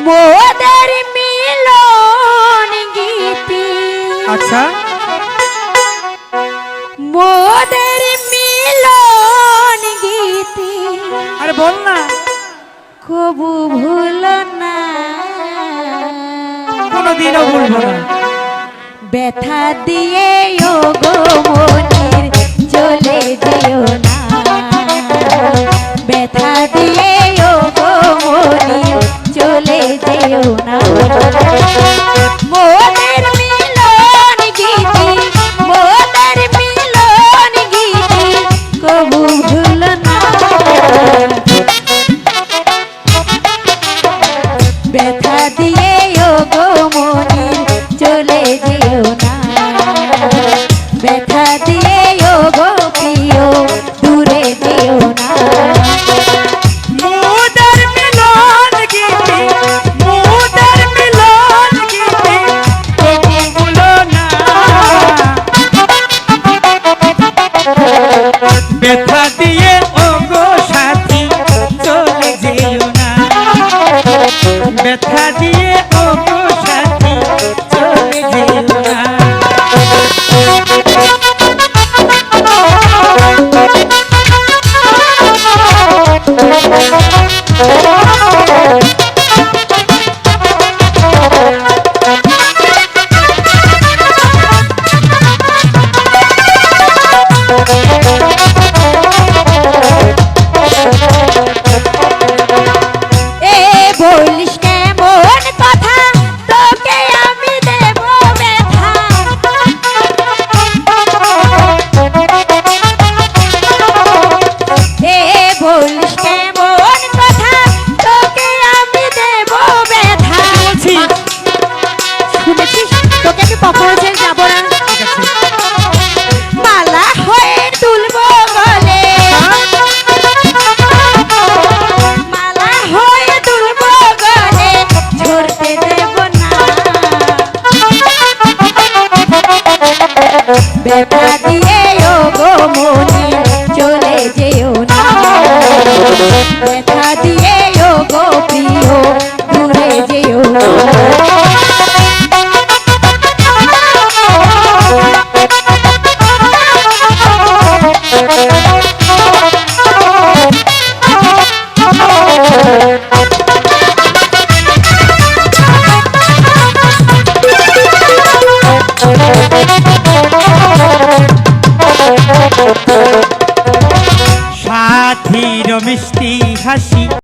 মোদের মিলন গীতি। আচ্ছা। মোদের মিলন গীতি। আরে বল না। কবু ভুল না। কোনোদিনও ভুলব না। ব্যথা দিয়ে ও ব্যথা দিয়ে কোন কথা বেপাক মিষ্টি হাসি।